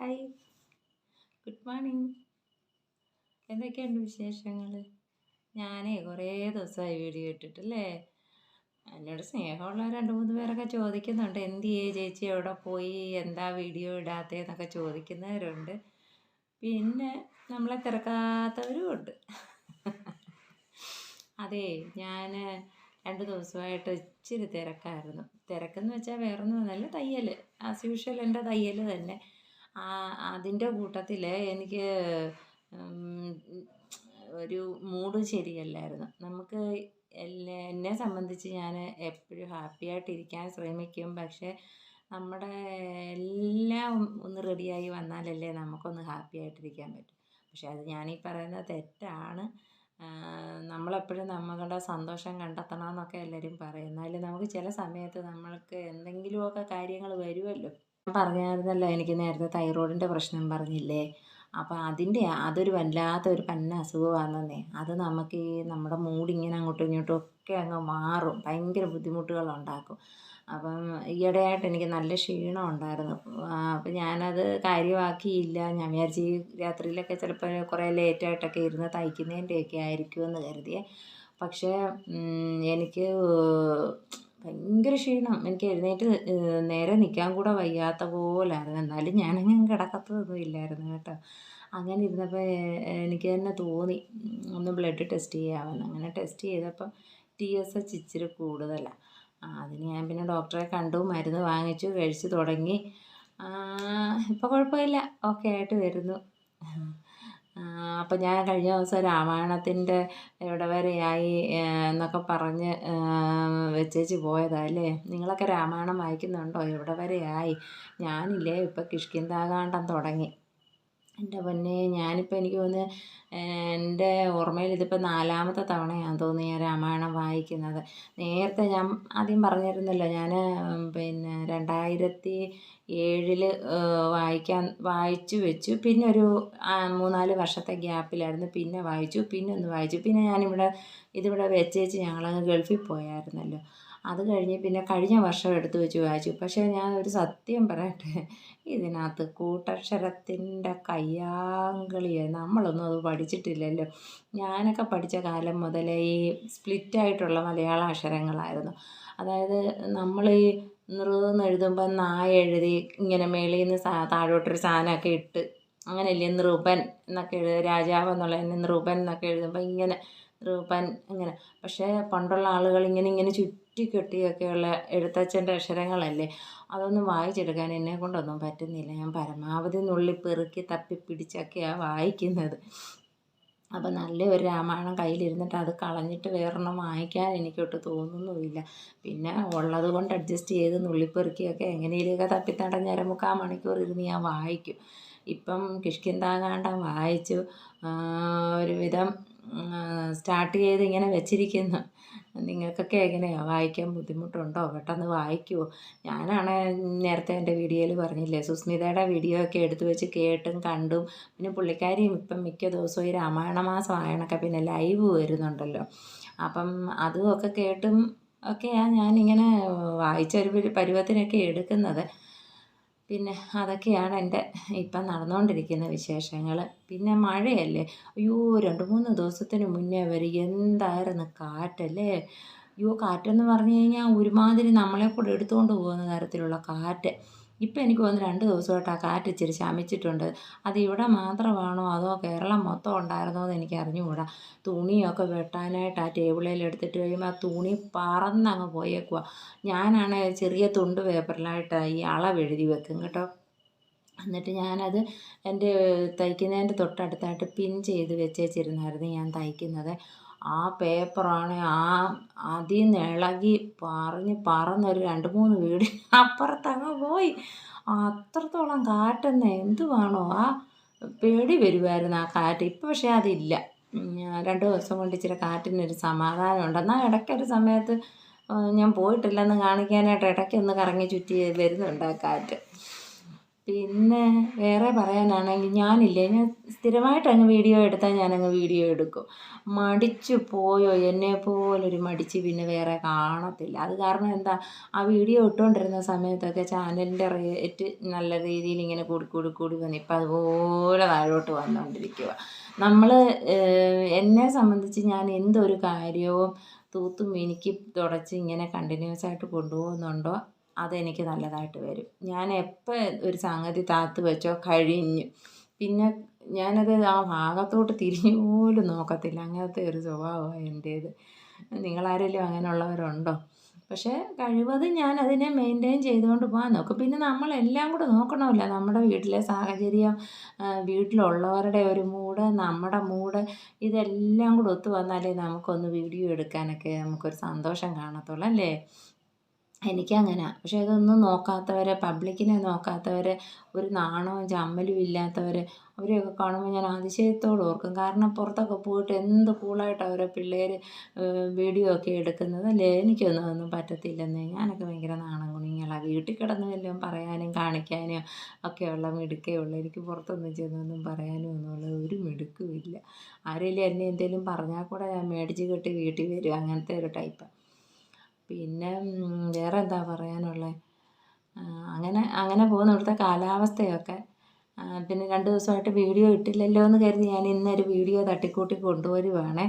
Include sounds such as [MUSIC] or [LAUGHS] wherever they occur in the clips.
Hi good morning എന്തൊക്കെയുണ്ട് വിശേഷങ്ങൾ ഞാനേ കുറേ ദിവസമായി വീഡിയോ ഇട്ടിട്ടല്ലേ? എന്നോട് സ്നേഹമുള്ള രണ്ട് മൂന്ന് പേരൊക്കെ ചോദിക്കുന്നുണ്ട്. എന്ത് ചെയ്യേ ചേച്ചി? എവിടെ പോയി? എന്താ വീഡിയോ ഇടാത്തതെന്നൊക്കെ ചോദിക്കുന്നവരുണ്ട്. പിന്നെ നമ്മളെ തിരക്കാത്തവരും ഉണ്ട്. അതെ ഞാൻ രണ്ട് ദിവസമായിട്ട് ഇച്ചിരി തിരക്കായിരുന്നു. തിരക്കെന്ന് വെച്ചാൽ വേറൊന്നുമല്ല തയ്യൽ ആസ് യൂഷ്വൽ എന്റെ തയ്യൽ തന്നെ. അതിന്റെ കൂട്ടത്തിൽ എനിക്ക് ഒരു മൂഡ് ശരിയല്ലായിരുന്നു. നമുക്ക് എന്നെ സംബന്ധിച്ച് ഞാൻ എപ്പോഴും ഹാപ്പി ആയിട്ടിരിക്കാൻ ശ്രമിക്കും. പക്ഷേ നമ്മുടെ എല്ലാം ഒന്ന് റെഡിയായി വന്നാലല്ലേ നമുക്കൊന്ന് ഹാപ്പി ആയിട്ടിരിക്കാൻ പറ്റും. പക്ഷേ അത് ഞാനീ പറയുന്നത് തെറ്റാണ്. നമ്മളെപ്പോഴും നമ്മളുടെ സന്തോഷം കണ്ടെത്തണം എന്നൊക്കെ എല്ലാവരും പറയും. എന്നാലും നമുക്ക് ചില സമയത്ത് നമ്മൾക്ക് എന്തെങ്കിലുമൊക്കെ കാര്യങ്ങൾ വരുമല്ലോ. പറഞ്ഞായിരുന്നല്ലോ എനിക്ക് നേരത്തെ തൈറോയിഡിന്റെ പ്രശ്നം പറഞ്ഞില്ലേ? അപ്പോൾ അതിന്റെ അതൊരു വല്ലാത്ത ഒരു പന്ന അസുഖമാണെന്നേ. അത് നമുക്ക് ഈ നമ്മുടെ മൂഡ് ഇങ്ങനെ അങ്ങോട്ടും ഇങ്ങോട്ടും ഒക്കെ അങ്ങ് മാറും. ഭയങ്കര ബുദ്ധിമുട്ടുകളുണ്ടാക്കും. അപ്പം ഈയിടെയായിട്ട് എനിക്ക് നല്ല ക്ഷീണം ഉണ്ടായിരുന്നു. അപ്പം ഞാനത് കാര്യമാക്കിയില്ല. ഞാൻ വിചാരിച്ചു ഈ രാത്രിയിലൊക്കെ ചിലപ്പോൾ കുറേ ലേറ്റായിട്ടൊക്കെ ഇരുന്ന് തയ്ക്കുന്നതിന്റെയൊക്കെ ആയിരിക്കുമെന്ന് കരുതിയേ. പക്ഷേ എനിക്ക് ഭയങ്കര ക്ഷീണം. എനിക്ക് എഴുന്നേറ്റ് നേരെ നിൽക്കാൻ കൂടെ വയ്യാത്ത പോലായിരുന്നു. എന്നാലും ഞാനങ്ങനെ കിടക്കത്തൊന്നും ഇല്ലായിരുന്നു കേട്ടോ. അങ്ങനെ ഇരുന്നപ്പോൾ എനിക്ക് തന്നെ തോന്നി. ഒന്ന് ബ്ലഡ് ടെസ്റ്റ് ചെയ്യാമെന്ന്. അങ്ങനെ ടെസ്റ്റ് ചെയ്തപ്പോൾ ടി എസ് എച്ച് ഇച്ചിരി കൂടുതലാണ് അതിന് ഞാൻ പിന്നെ ഡോക്ടറെ കണ്ടു. മരുന്ന് വാങ്ങിച്ചു കഴിച്ചു തുടങ്ങി. ഇപ്പോൾ കുഴപ്പമില്ല. ഓക്കെ ആയിട്ട് വരുന്നു. അപ്പം ഞാൻ കഴിഞ്ഞ ദിവസം രാമായണത്തിന്റെ എവിടെ വരെയായി എന്നൊക്കെ പറഞ്ഞ് വെച്ചേച്ച് പോയതാണ് അല്ലേ നിങ്ങളൊക്കെ രാമായണം വായിക്കുന്നുണ്ടോ? എവിടെ വരെയായി? ഞാനില്ലേ ഇപ്പം കിഷ്കിന്താകാന്ഡം തുടങ്ങി. എന്റെ പൊന്നേ ഞാനിപ്പോൾ എനിക്ക് തോന്നുന്നു എന്റെ ഓർമ്മയിൽ ഇതിപ്പോൾ നാലാമത്തെ തവണയാണ് തോന്നുന്നു ഞാൻ രാമായണം വായിക്കുന്നത്. നേരത്തെ ഞാൻ ആദ്യം പറഞ്ഞിരുന്നല്ലോ ഞാൻ പിന്നെ രണ്ടായിരത്തി ഏഴിൽ വായിക്കാൻ വായിച്ചു വെച്ചു. പിന്നെ ഒരു മൂന്നാൽ വർഷത്തെ ഗ്യാപ്പിലായിരുന്നു. പിന്നെ വായിച്ചു പിന്നെ ഒന്ന് വായിച്ചു. പിന്നെ ഞാനിവിടെ ഇതിവിടെ വെച്ചേച്ച് ഞങ്ങളങ്ങ് ഗൾഫിൽ പോയായിരുന്നല്ലോ. അത് കഴിഞ്ഞ് പിന്നെ കഴിഞ്ഞ വർഷം എടുത്തു വെച്ച് വായിച്ചു. പക്ഷേ ഞാൻ ഒരു സത്യം പറയട്ടെ ഇതിനകത്ത് കൂട്ടക്ഷരത്തിന്റെ കയ്യാങ്കളിയാണ് നമ്മളൊന്നും അത് പഠിച്ചിട്ടില്ലല്ലോ. ഞാനൊക്കെ പഠിച്ച കാലം മുതലേ ഈ സ്പ്ലിറ്റായിട്ടുള്ള മലയാള അക്ഷരങ്ങളായിരുന്നു. അതായത് നമ്മൾ ഈ നൃന്ന് എഴുതുമ്പോൾ നായ എഴുതി ഇങ്ങനെ മേളിൽ നിന്ന് സാ താഴോട്ടൊരു സാധനമൊക്കെ ഇട്ട് അങ്ങനെയല്ലേ നൃപൻ എന്നൊക്കെ എഴുതുക രാജാവ് എന്നുള്ളതിന് നൃപൻ എന്നൊക്കെ എഴുതുമ്പോൾ ഇങ്ങനെ നൃപൻ അങ്ങനെ പക്ഷേ പണ്ടുള്ള ആളുകൾ ഇങ്ങനെ ഇങ്ങനെ ചുറ്റിക്കെട്ടിയൊക്കെയുള്ള എഴുത്തച്ഛന്റെ അക്ഷരങ്ങളല്ലേ? അതൊന്നും വായിച്ചെടുക്കാൻ എന്നെ കൊണ്ടൊന്നും പറ്റുന്നില്ല. ഞാൻ പരമാവധി നുള്ളി പെറുക്കി തപ്പി പിടിച്ചൊക്കെയാണ് വായിക്കുന്നത്. അപ്പം നല്ല ഒരു രാമായണം കയ്യിലിരുന്നിട്ട് അത് കളഞ്ഞിട്ട് വേറൊന്നും വായിക്കാൻ എനിക്കൊട്ട് തോന്നുന്നുമില്ല. പിന്നെ ഉള്ളത് കൊണ്ട് അഡ്ജസ്റ്റ് ചെയ്ത് നുള്ളിപ്പെറുക്കിയൊക്കെ എങ്ങനെയൊക്കെ തപ്പിത്തടഞ്ഞ് അരമുക്കാൽ മണിക്കൂർ ഇരുന്ന് ഞാൻ വായിക്കും. ഇപ്പം കിഷ്കിന്താകാന്ഡം വായിച്ചു. ഒരുവിധം സ്റ്റാർട്ട് ചെയ്ത് ഇങ്ങനെ വെച്ചിരിക്കുന്നു. നിങ്ങൾക്കൊക്കെ എങ്ങനെയാണ് വായിക്കാൻ ബുദ്ധിമുട്ടുണ്ടോ? പെട്ടെന്ന് വായിക്കുമോ ഞാനാണ് നേരത്തെ എന്റെ വീഡിയോയിൽ പറഞ്ഞില്ലേ സുസ്മിതയുടെ വീഡിയോ ഒക്കെ എടുത്തു വെച്ച് കേട്ടും കണ്ടും പിന്നെ പുള്ളിക്കാരിയും ഇപ്പം മിക്ക ദിവസവും ഈ രാമായണ മാസം ആയണൊക്കെ പിന്നെ ലൈവ് വരുന്നുണ്ടല്ലോ. അപ്പം അതും ഒക്കെ കേട്ടും ഒക്കെയാണ് ഞാനിങ്ങനെ വായിച്ച ഒരു പരുവത്തിനൊക്കെ എടുക്കുന്നത്. പിന്നെ അതൊക്കെയാണ് എന്റെ ഇപ്പം നടന്നുകൊണ്ടിരിക്കുന്ന വിശേഷങ്ങൾ. പിന്നെ മഴയല്ലേ? അയ്യോ രണ്ട് മൂന്ന് ദിവസത്തിന് മുന്നേ വരെ എന്തായിരുന്നു കാറ്റല്ലേ? അയ്യോ കാറ്റെന്ന് പറഞ്ഞു കഴിഞ്ഞാൽ ഒരുമാതിരി നമ്മളെ കൂടെ എടുത്തുകൊണ്ട് പോകുന്ന തരത്തിലുള്ള കാറ്റ്. ഇപ്പം എനിക്ക് തോന്നുന്നു രണ്ട് ദിവസമായിട്ട് ആ കാറ്റ് ഇച്ചിരി ശമിച്ചിട്ടുണ്ട്. അത് ഇവിടെ മാത്രമാണോ? അതോ കേരളം മൊത്തം ഉണ്ടായിരുന്നോ എന്ന് എനിക്ക് അറിഞ്ഞുകൂടാ. തുണിയൊക്കെ വെട്ടാനായിട്ട് ആ ടേബിളിൽ എടുത്തിട്ട് കഴിയുമ്പോൾ ആ തുണി പറന്നങ്ങ് പോയേക്കുക ഞാനാണ് ചെറിയ തുണ്ട് പേപ്പറിലായിട്ട് ഈ അളവെഴുതി വെക്കും കേട്ടോ. എന്നിട്ട് ഞാനത് എന്റെ തയ്ക്കുന്നതിന്റെ തൊട്ടടുത്തായിട്ട് പിൻ ചെയ്ത് വെച്ചേച്ചിരുന്നായിരുന്നു ഞാൻ തയ്ക്കുന്നത്. ആ പേപ്പറാണ് ആ അതിൽ നിന്ന് ഇളകി പറഞ്ഞ് പറന്നൊരു രണ്ട് മൂന്ന് വീട് അപ്പുറത്തങ്ങ് പോയി. അത്രത്തോളം കാറ്റെന്ന് എന്തുവാണോ ആ പേടി വരുമായിരുന്നു ആ കാറ്റ്. ഇപ്പം പക്ഷേ അതില്ല. രണ്ട് ദിവസം കൊണ്ട് ഇച്ചിരി കാറ്റിനൊരു സമാധാനമുണ്ട്. എന്നാൽ ഇടയ്ക്കൊരു സമയത്ത് ഞാൻ പോയിട്ടില്ലെന്ന് കാണിക്കാനായിട്ട് ഇടയ്ക്കൊന്ന് കറങ്ങി ചുറ്റി വരുന്നുണ്ട് ആ കാറ്റ്. പിന്നെ വേറെ പറയാനാണെങ്കിൽ ഞാനില്ലേ ഞാൻ സ്ഥിരമായിട്ട് അങ്ങ് വീഡിയോ എടുത്താൽ ഞാനങ്ങ് വീഡിയോ എടുക്കും. മടിച്ചു പോയോ? എന്നെ പോലൊരു മടിച്ച് പിന്നെ വേറെ കാണത്തില്ല. അത് കാരണം എന്താ ആ വീഡിയോ ഇട്ടുകൊണ്ടിരുന്ന സമയത്തൊക്കെ ചാനലിന്റെ റേറ്റ് നല്ല രീതിയിൽ ഇങ്ങനെ കൂടി കൂടി കൂടി വന്നു ഇപ്പം അതുപോലെ താഴോട്ട് വന്നുകൊണ്ടിരിക്കുക നമ്മൾ എന്നെ സംബന്ധിച്ച് ഞാൻ എന്തൊരു കാര്യവും തൂത്തും എനിക്ക് തുടച്ച് ഇങ്ങനെ കണ്ടിന്യൂസ് ആയിട്ട് കൊണ്ടുപോകുന്നുണ്ടോ? അതെനിക്ക് നല്ലതായിട്ട് വരും. ഞാൻ എപ്പോൾ ഒരു സംഗതി താത്ത് വെച്ചോ കഴിഞ്ഞു. പിന്നെ ഞാനത് ആ ഭാഗത്തോട്ട് തിരിഞ്ഞു പോലും നോക്കത്തില്ല. അങ്ങനത്തെ ഒരു സ്വഭാവമാണ് എന്റേത് നിങ്ങളാരെങ്കിലും അങ്ങനെയുള്ളവരുണ്ടോ? പക്ഷേ കഴിവതും ഞാൻ അതിനെ മെയിന്റെയിൻ ചെയ്തുകൊണ്ട് പോകാൻ നോക്കും. പിന്നെ നമ്മളെല്ലാം കൂടെ നോക്കണമല്ല. നമ്മുടെ വീട്ടിലെ സാഹചര്യം വീട്ടിലുള്ളവരുടെ ഒരു മൂഡ് നമ്മുടെ മൂഡ് ഇതെല്ലാം കൂടെ ഒത്തു വന്നാലേ നമുക്കൊന്ന് വീഡിയോ എടുക്കാനൊക്കെ നമുക്കൊരു സന്തോഷം കാണത്തുള്ളൂ അല്ലേ? എനിക്കങ്ങനെയാണ് പക്ഷേ അതൊന്നും നോക്കാത്തവരെ പബ്ലിക്കിനെ നോക്കാത്തവരെ ഒരു നാണവും ചമ്മലും ഇല്ലാത്തവരെ അവരെയൊക്കെ കാണുമ്പോൾ ഞാൻ അതിശയത്തോടെ ഓർക്കും. കാരണം പുറത്തൊക്കെ പോയിട്ട് എന്ത് കൂളായിട്ടാണ് അവരെ പിള്ളേർ വീഡിയോ ഒക്കെ എടുക്കുന്നത്? അല്ലേ? എനിക്കൊന്നും അതൊന്നും പറ്റത്തില്ലെന്നേ. ഞാനൊക്കെ ഭയങ്കര നാണം കുണിങ്ങളാണ് വീട്ടിൽ കിടന്ന് വല്ലതും പറയാനും കാണിക്കാനും ഒക്കെയുള്ള മിടുക്കേ ഉള്ളൂ. എനിക്ക് പുറത്തൊന്നും ചെന്നൊന്നും പറയാനും ഒന്നുമുള്ള ഒരു മിടുക്കുമില്ല ആരെങ്കിലും എന്നെ എന്തെങ്കിലും പറഞ്ഞാൽ കൂടെ ഞാൻ മേടിച്ച് കെട്ടി വീട്ടിൽ വരും. അങ്ങനത്തെ ഒരു ടൈപ്പാണ് പിന്നെ വേറെ എന്താ പറയാനുള്ളത് അങ്ങനെ അങ്ങനെ പോകുന്ന ഇവിടുത്തെ കാലാവസ്ഥയൊക്കെ. പിന്നെ രണ്ട് ദിവസമായിട്ട് വീഡിയോ ഇട്ടില്ലല്ലോ എന്ന് കരുതി ഞാൻ ഇന്നൊരു വീഡിയോ തട്ടിക്കൂട്ടി കൊണ്ടുവരുവാണ്.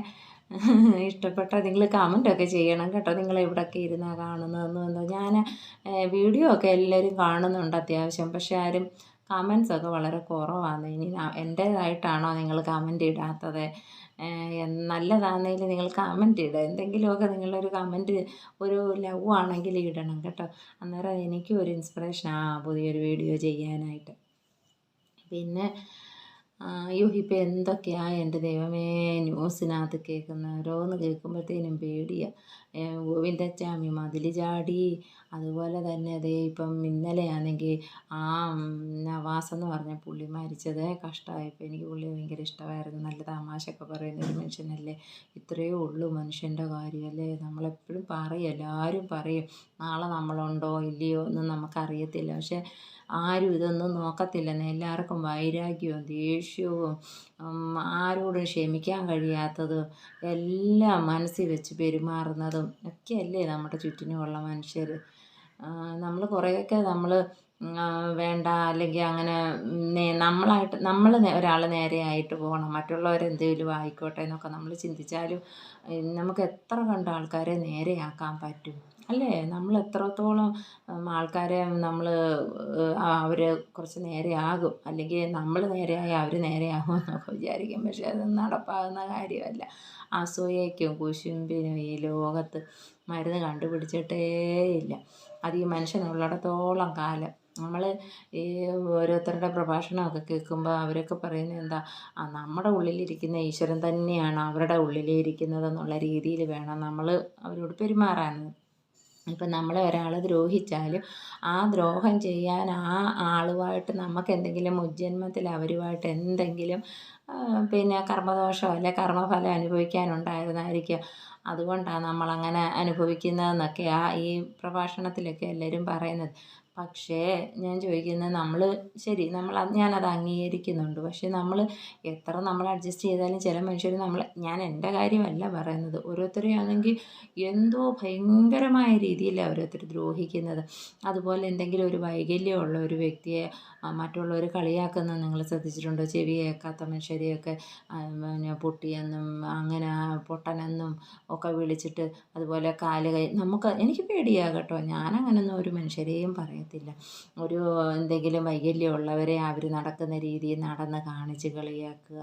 [LAUGHS] ഇഷ്ടപ്പെട്ട നിങ്ങൾ കമന്റൊക്കെ ചെയ്യണം കേട്ടോ. നിങ്ങൾ എവിടെയൊക്കെ ഇരുന്നാണ് കാണുന്നതെന്ന് എന്തോ ഞാൻ വീഡിയോ ഒക്കെ എല്ലാവരും കാണുന്നുണ്ട് അത്യാവശ്യം. പക്ഷെ ആരും കമൻസൊക്കെ വളരെ കുറവാണ്. ഇനി എന്റേതായിട്ടാണോ നിങ്ങൾ കമന്റ് ഇടാത്തത്? നല്ലതാണെങ്കിൽ നിങ്ങൾ കമന്റ് ഇടുക എന്തെങ്കിലുമൊക്കെ നിങ്ങളൊരു കമന്റ് ഒരു ലവ് ആണെങ്കിൽ ഇടണം കേട്ടോ. അന്നേരം എനിക്കും ഒരു ആ പുതിയൊരു വീഡിയോ ചെയ്യാനായിട്ട്. പിന്നെ അയ്യോ ഇപ്പം എന്തൊക്കെയാണ് എന്റെ ദൈവമേ ന്യൂസിനകത്ത് കേൾക്കുന്ന ഓരോന്ന് കേൾക്കുമ്പോഴത്തേനും പേടിയാണ് ഗോവിന്ദച്ചാമി മതിൽ ചാടി. അതുപോലെ തന്നെ ദേ ഇപ്പം ഇന്നലെയാണെങ്കിൽ ആ നവാസ് എന്ന് പറഞ്ഞ പുള്ളി മരിച്ചത് കഷ്ടമായപ്പോൾ എനിക്ക് പുള്ളി ഭയങ്കര ഇഷ്ടമായിരുന്നു. നല്ല തമാശയൊക്കെ പറയുന്ന ഒരു മനുഷ്യനല്ലേ? ഇത്രയേ ഉള്ളൂ മനുഷ്യന്റെ കാര്യം അല്ലേ നമ്മളെപ്പോഴും പറയും എല്ലാവരും പറയും നാളെ നമ്മളുണ്ടോ ഇല്ലയോ ഒന്നും നമുക്കറിയത്തില്ല. പക്ഷേ ആരും ഇതൊന്നും നോക്കത്തില്ലെന്ന് എല്ലാവർക്കും വൈരാഗ്യവും ദേഷ്യവും ആരോടും ക്ഷമിക്കാൻ കഴിയാത്തതും എല്ലാം മനസ്സിൽ വെച്ച് പെരുമാറുന്നതും ഒക്കെയല്ലേ നമ്മുടെ ചുറ്റിനുമുള്ള മനുഷ്യർ നമ്മൾ കുറേയൊക്കെ നമ്മൾ വേണ്ട അല്ലെങ്കിൽ അങ്ങനെ നമ്മളായിട്ട് നമ്മൾ ഒരാൾ നേരെയായിട്ട് പോകണം. മറ്റുള്ളവരെന്തെങ്കിലും ആയിക്കോട്ടെ എന്നൊക്കെ നമ്മൾ ചിന്തിച്ചാലും നമുക്ക് എത്ര കണ്ട ആൾക്കാരെ നേരെയാക്കാൻ പറ്റും? അല്ലേ? നമ്മൾ എത്രത്തോളം ആൾക്കാരെ നമ്മൾ അവർ കുറച്ച് നേരെയാകും. അല്ലെങ്കിൽ നമ്മൾ നേരെയായാൽ അവർ നേരെയാകും എന്നൊക്കെ വിചാരിക്കും. പക്ഷേ അത് നടപ്പാകുന്ന കാര്യമല്ല. അസൂയയ്ക്കും കുശുമ്പിനും ഈ ലോകത്ത് മരുന്ന് കണ്ടുപിടിച്ചിട്ടേ ഇല്ല. അത് ഈ മനുഷ്യനുള്ളിടത്തോളം കാലം. നമ്മൾ ഈ ഓരോരുത്തരുടെ പ്രഭാഷണമൊക്കെ കേൾക്കുമ്പോൾ അവരൊക്കെ പറയുന്നത് എന്താ? ആ നമ്മുടെ ഉള്ളിലിരിക്കുന്ന ഈശ്വരൻ തന്നെയാണ് അവരുടെ ഉള്ളിലിരിക്കുന്നത് എന്നുള്ള രീതിയിൽ വേണം നമ്മൾ അവരോട് പെരുമാറാൻ. ഇപ്പം നമ്മൾ ഒരാൾ ദ്രോഹിച്ചാലും ആ ദ്രോഹം ചെയ്യാൻ ആ ആളുമായിട്ട് നമുക്ക് എന്തെങ്കിലും മുജ്ജന്മത്തിൽ അവരുമായിട്ട് എന്തെങ്കിലും പിന്നെ കർമ്മദോഷമോ അല്ലെ കർമ്മഫലം അനുഭവിക്കാനുണ്ടായിരുന്നായിരിക്കും. അതുകൊണ്ടാണ് നമ്മളങ്ങനെ ആ ഈ പ്രഭാഷണത്തിലൊക്കെ എല്ലാവരും പറയുന്നത്. പക്ഷേ ഞാൻ ചോദിക്കുന്നത് നമ്മൾ ശരി നമ്മൾ ഞാനത് അംഗീകരിക്കുന്നുണ്ട്. പക്ഷേ നമ്മൾ എത്ര നമ്മൾ അഡ്ജസ്റ്റ് ചെയ്താലും ചില മനുഷ്യർ നമ്മൾ ഞാൻ എന്റെ കാര്യമല്ല പറയുന്നത്. ഓരോരുത്തരെയാണെങ്കിൽ എന്തോ ഭയങ്കരമായ രീതിയിലാണ് ഓരോരുത്തർ ദ്രോഹിക്കുന്നത്. അതുപോലെ എന്തെങ്കിലും ഒരു വൈകല്യമുള്ള ഒരു വ്യക്തിയെ മറ്റുള്ളവർ കളിയാക്കുന്നത് നിങ്ങൾ ശ്രദ്ധിച്ചിട്ടുണ്ടോ? ചെവി കേൾക്കാത്ത മനുഷ്യരെയൊക്കെ പിന്നെ പൊട്ടിയെന്നും അങ്ങനെ പൊട്ടനെന്നും ഒക്കെ വിളിച്ചിട്ട് അതുപോലെ കാൽ കൈ നമുക്ക് എനിക്ക് പേടിയാകട്ടോ കേട്ടോ. ഞാനങ്ങനൊന്നും ഒരു മനുഷ്യരെയും പറയത്തില്ല ഒരു എന്തെങ്കിലും വൈകല്യമുള്ളവരെ അവർ നടക്കുന്ന രീതിയിൽ നടന്ന് കാണിച്ച് കളിയാക്കുക.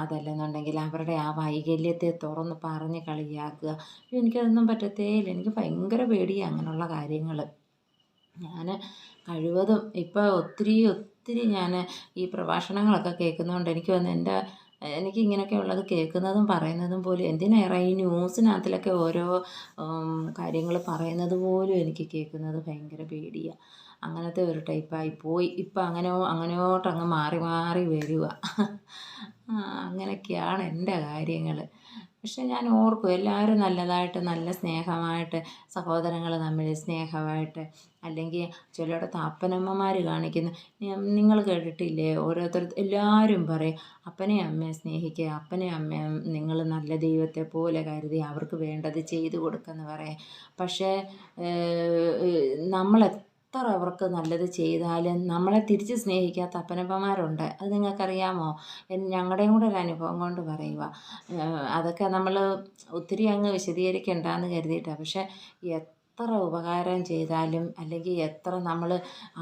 അതല്ലെന്നുണ്ടെങ്കിൽ അവരുടെ ആ വൈകല്യത്തെ തുറന്ന് പറഞ്ഞ് കളിയാക്കുക. എനിക്കതൊന്നും പറ്റത്തേയില്ല. എനിക്ക് ഭയങ്കര പേടിയാണ് അങ്ങനെയുള്ള കാര്യങ്ങൾ ഞാൻ കഴിവതും ഇപ്പോൾ ഒത്തിരി ഒത്തിരി ഞാൻ ഈ പ്രഭാഷണങ്ങളൊക്കെ കേൾക്കുന്നതുകൊണ്ട് എനിക്ക് വന്ന് എന്റെ എനിക്ക് ഇങ്ങനെയൊക്കെ ഉള്ളത് കേൾക്കുന്നതും പറയുന്നതും പോലും എന്തിനേറെ ഈ ന്യൂസിനകത്തിലൊക്കെ ഓരോ കാര്യങ്ങൾ പറയുന്നത് പോലും എനിക്ക് കേൾക്കുന്നത് ഭയങ്കര പേടിയാണ് അങ്ങനത്തെ ഒരു ടൈപ്പായി പോയി. ഇപ്പം അങ്ങനെ അങ്ങനോട്ട് അങ്ങ് മാറി മാറി വരിക അങ്ങനെയൊക്കെയാണ് എന്റെ കാര്യങ്ങൾ പക്ഷെ ഞാൻ ഓർക്കും എല്ലാവരും നല്ലതായിട്ട് നല്ല സ്നേഹമായിട്ട് സഹോദരങ്ങൾ തമ്മിൽ സ്നേഹമായിട്ട് അല്ലെങ്കിൽ ചിലയിടത്ത് അപ്പനമ്മമാർ കാണിക്കുന്ന. നിങ്ങൾ കേട്ടിട്ടില്ലേ? ഓരോരുത്തർ എല്ലാവരും പറയും അപ്പനെ അമ്മയെ സ്നേഹിക്കുക അപ്പനെ അമ്മയെ നിങ്ങൾ നല്ല ദൈവത്തെ പോലെ കരുതി അവർക്ക് വേണ്ടത് ചെയ്തു കൊടുക്കുമെന്ന് പറയാം. പക്ഷേ നമ്മൾ എത്ര അവർക്ക് നല്ലത് ചെയ്താലും നമ്മളെ തിരിച്ച് സ്നേഹിക്കാത്ത അപ്പനപ്പന്മാരുണ്ട്. അത് നിങ്ങൾക്കറിയാമോ? ഞങ്ങളുടെയും കൂടെ ഒരു അനുഭവം കൊണ്ട് പറയുക അതൊക്കെ നമ്മൾ ഒത്തിരി അങ്ങ് വിശദീകരിക്കണ്ടെന്ന് കരുതിയിട്ടാണ് പക്ഷേ എത്ര ഉപകാരം ചെയ്താലും അല്ലെങ്കിൽ എത്ര നമ്മൾ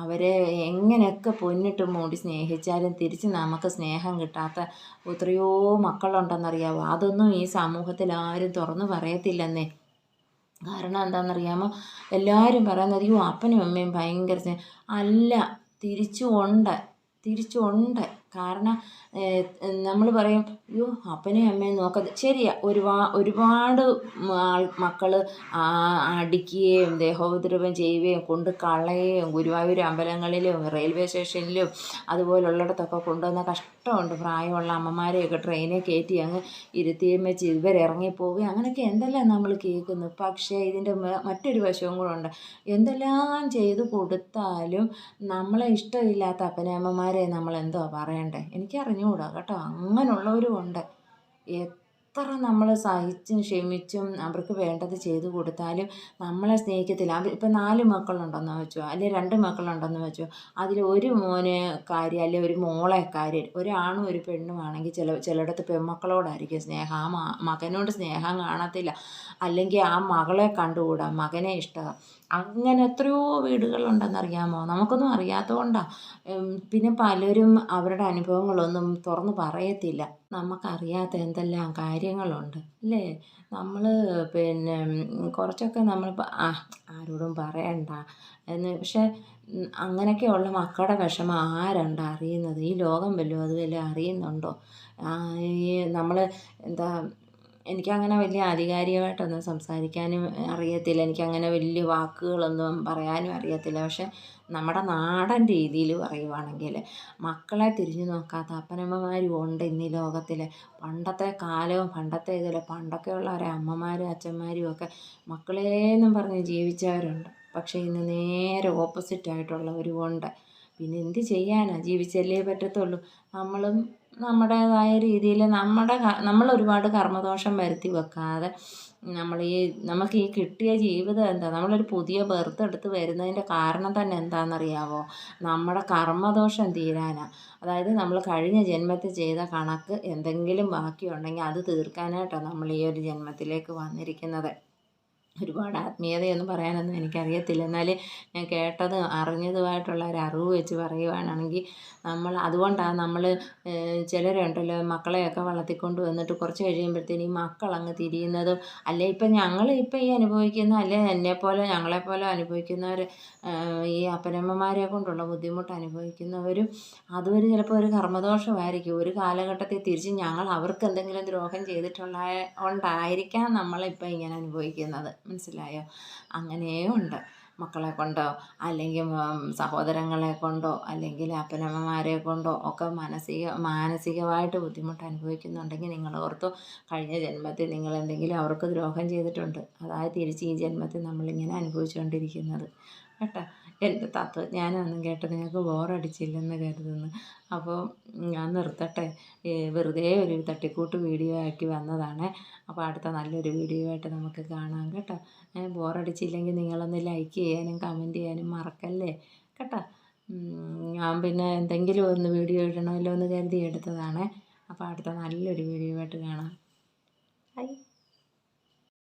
അവരെ എങ്ങനെയൊക്കെ പൊന്നിട്ട് മൂടി സ്നേഹിച്ചാലും തിരിച്ച് നമുക്ക് സ്നേഹം കിട്ടാത്ത എത്രയോ മക്കളുണ്ടെന്നറിയാമോ അതൊന്നും ഈ സമൂഹത്തിൽ ആരും തുറന്നു പറയത്തില്ലെന്നേ. കാരണം എന്താണെന്നറിയാമോ എല്ലാവരും പറയുന്നത് അയ്യോ അപ്പനും അമ്മയും ഭയങ്കര സ്നേഹം അല്ല തിരിച്ചും ഉണ്ട് തിരിച്ചും ഉണ്ട് കാരണം നമ്മൾ പറയും അയ്യോ അപ്പനെയും അമ്മയും നോക്കാതെ ശരിയാ ഒരുപാ ഒരുപാട് മക്കൾ അടിക്കുകയും ദേഹോപദ്രവം ചെയ്യുകയും കൊണ്ട് കളയുകയും ഗുരുവായൂർ അമ്പലങ്ങളിലും റെയിൽവേ സ്റ്റേഷനിലും അതുപോലുള്ളിടത്തൊക്കെ കൊണ്ടുവന്ന കഷ്ടമുണ്ട്. പ്രായമുള്ള അമ്മമാരെയൊക്കെ ട്രെയിനിൽ കയറ്റി അങ്ങ് ഇരുത്തിയും വെച്ച് ഇവരിറങ്ങിപ്പോവുകയും അങ്ങനെയൊക്കെ എന്തെല്ലാം നമ്മൾ കേൾക്കുന്നു. പക്ഷേ ഇതിന്റെ മറ്റൊരു വശവും കൂടെ ഉണ്ട്. എന്തെല്ലാം ചെയ്തു കൊടുത്താലും നമ്മളെ ഇഷ്ടമില്ലാത്ത അപ്പനമ്മമാരെ നമ്മൾ എന്തോ പറയണം. വേണ്ടേ എനിക്കറിഞ്ഞുകൂടാ കേട്ടോ. അങ്ങനെയുള്ളവരും ഉണ്ട് എത്ര നമ്മൾ സഹിച്ചും ക്ഷമിച്ചും അവർക്ക് വേണ്ടത് ചെയ്തു കൊടുത്താലും നമ്മളെ സ്നേഹിക്കത്തില്ല. അവർ ഇപ്പം നാല് മക്കളുണ്ടെന്ന് വെച്ചോ അല്ലെങ്കിൽ രണ്ട് മക്കളുണ്ടെന്ന് വെച്ചോ അതിൽ ഒരു മോനെ കാര്യം അല്ലെങ്കിൽ ഒരു മോളെ കാര്യം ഒരാണും ഒരു പെണ്ണും ആണെങ്കിൽ ചില ചിലയിടത്ത് പെൺമക്കളോടായിരിക്കും സ്നേഹം. ആ മകനോട് സ്നേഹം കാണത്തില്ല. അല്ലെങ്കിൽ ആ മകളെ കണ്ടുകൂടാ മകനെ ഇഷ്ടമാണ് അങ്ങനെ എത്രയോ വീടുകളുണ്ടെന്നറിയാമോ നമുക്കൊന്നും അറിയാത്തതുകൊണ്ടാണ് പിന്നെ പലരും അവരുടെ അനുഭവങ്ങളൊന്നും തുറന്ന് പറയത്തില്ല. നമുക്കറിയാത്ത എന്തെല്ലാം കാര്യങ്ങളുണ്ട് അല്ലേ? നമ്മൾ പിന്നെ കുറച്ചൊക്കെ നമ്മൾ ആ ആരോടും പറയണ്ട. എന്ന് പക്ഷേ അങ്ങനെയൊക്കെയുള്ള മക്കളുടെ വിഷമം ആരുണ്ട് അറിയുന്നത്? ഈ ലോകം വല്ലതും അത് വല്ലതും അറിയുന്നുണ്ടോ ഈ നമ്മൾ എന്താ എനിക്കങ്ങനെ വലിയ ആധികാരികമായിട്ടൊന്നും സംസാരിക്കാനും അറിയത്തില്ല. എനിക്കങ്ങനെ വലിയ വാക്കുകളൊന്നും പറയാനും അറിയത്തില്ല. പക്ഷെ നമ്മുടെ നാടൻ രീതിയിൽ പറയുവാണെങ്കിൽ മക്കളെ തിരിഞ്ഞു നോക്കാത്ത അപ്പനമ്മമാരും ഉണ്ട് ഇന്ന് ഈ ലോകത്തിൽ. പണ്ടത്തെ കാലവും പണ്ടത്തെ ഇതിൽ പണ്ടൊക്കെയുള്ള ഒരു അമ്മമാരും അച്ഛന്മാരും ഒക്കെ മക്കളേന്നും പറഞ്ഞ് ജീവിച്ചവരുണ്ട്. പക്ഷേ ഇന്ന് നേരെ ഓപ്പോസിറ്റ് ആയിട്ടുള്ളവരും ഉണ്ട്. പിന്നെ എന്ത് ചെയ്യാനാണ് ജീവിച്ചല്ലേ പറ്റത്തുള്ളൂ. നമ്മളും നമ്മുടേതായ രീതിയിൽ നമ്മുടെ നമ്മൾ ഒരുപാട് കർമ്മദോഷം വരുത്തി വെക്കാതെ നമ്മൾ ഈ നമുക്ക് ഈ കിട്ടിയ ജീവിതം എന്താ? നമ്മളൊരു പുതിയ ബർത്ത് എടുത്ത് വരുന്നതിന്റെ കാരണം തന്നെ എന്താണെന്നറിയാവോ? നമ്മുടെ കർമ്മദോഷം തീരാനാണ് അതായത് നമ്മൾ കഴിഞ്ഞ ജന്മത്തിൽ ചെയ്ത കണക്ക് എന്തെങ്കിലും ബാക്കിയുണ്ടെങ്കിൽ അത് തീർക്കാനായിട്ടാണ് നമ്മൾ ഈ ഒരു ജന്മത്തിലേക്ക് വന്നിരിക്കുന്നത്. ഒരുപാട് ആത്മീയതയൊന്നും പറയാനൊന്നും എനിക്കറിയത്തില്ല. എന്നാൽ ഞാൻ കേട്ടതും അറിഞ്ഞതുമായിട്ടുള്ള ഒരു അറിവ് വെച്ച് പറയുവാണെങ്കിൽ നമ്മൾ അതുകൊണ്ടാണ് നമ്മൾ ചിലരുണ്ടല്ലോ മക്കളെയൊക്കെ വളർത്തിക്കൊണ്ട് വന്നിട്ട് കുറച്ച് കഴിയുമ്പോഴത്തേനും മക്കളങ്ങ് തിരിയുന്നതും അല്ലെ? ഇപ്പം ഞങ്ങൾ ഇപ്പം ഈ അനുഭവിക്കുന്ന അല്ലെ? എന്നെപ്പോലെ ഞങ്ങളെപ്പോലെ അനുഭവിക്കുന്നവർ ഈ അപ്പനമ്മമാരെ കൊണ്ടുള്ള ബുദ്ധിമുട്ട് അനുഭവിക്കുന്നവരും അതൊരു ചിലപ്പോൾ ഒരു കർമ്മദോഷമായിരിക്കും. ഒരു കാലഘട്ടത്തിൽ തിരിച്ച് ഞങ്ങൾ അവർക്ക് എന്തെങ്കിലും ദ്രോഹം ചെയ്തിട്ടുള്ള കൊണ്ടായിരിക്കാം നമ്മളിപ്പോൾ ഇങ്ങനെ അനുഭവിക്കുന്നത്. മനസ്സിലായോ? അങ്ങനെയും ഉണ്ട്. മക്കളെ കൊണ്ടോ അല്ലെങ്കിൽ സഹോദരങ്ങളെ കൊണ്ടോ അല്ലെങ്കിൽ അപ്പനമ്മമാരെ കൊണ്ടോ ഒക്കെ മാനസിക മാനസികമായിട്ട് ബുദ്ധിമുട്ട് അനുഭവിക്കുന്നുണ്ടെങ്കിൽ നിങ്ങൾ ഓർത്തോ കഴിഞ്ഞ ജന്മത്തിൽ നിങ്ങൾ എന്തെങ്കിലും അവർക്ക് ദ്രോഹം ചെയ്തിട്ടുണ്ട്. അതായത് തിരിച്ച് ഈ ജന്മത്തിൽ നമ്മളിങ്ങനെ അനുഭവിച്ചുകൊണ്ടിരിക്കുന്നത് കേട്ടോ? എന്റെ തത്വജ്ഞാനമൊന്നും കേട്ട് നിങ്ങൾക്ക് ബോറടിച്ചില്ലെന്ന് കരുതുന്നു. അപ്പോൾ ഞാൻ നിർത്തട്ടെ. വെറുതെ ഒരു തട്ടിക്കൂട്ട് വീഡിയോ ആക്കി വന്നതാണ്. അപ്പോൾ അടുത്ത നല്ലൊരു വീഡിയോ ആയിട്ട് നമുക്ക് കാണാം കേട്ടോ. ഞാൻ ബോറടിച്ചില്ലെങ്കിൽ നിങ്ങളൊന്ന് ലൈക്ക് ചെയ്യാനും കമന്റ് ചെയ്യാനും മറക്കല്ലേ? കേട്ടോ? ഞാൻ പിന്നെ എന്തെങ്കിലും ഒന്ന് വീഡിയോ ഇടണമല്ലോ എന്ന് കരുതി എടുത്തതാണ്. അപ്പോൾ അടുത്ത നല്ലൊരു വീഡിയോ ആയിട്ട് കാണാം. ബൈ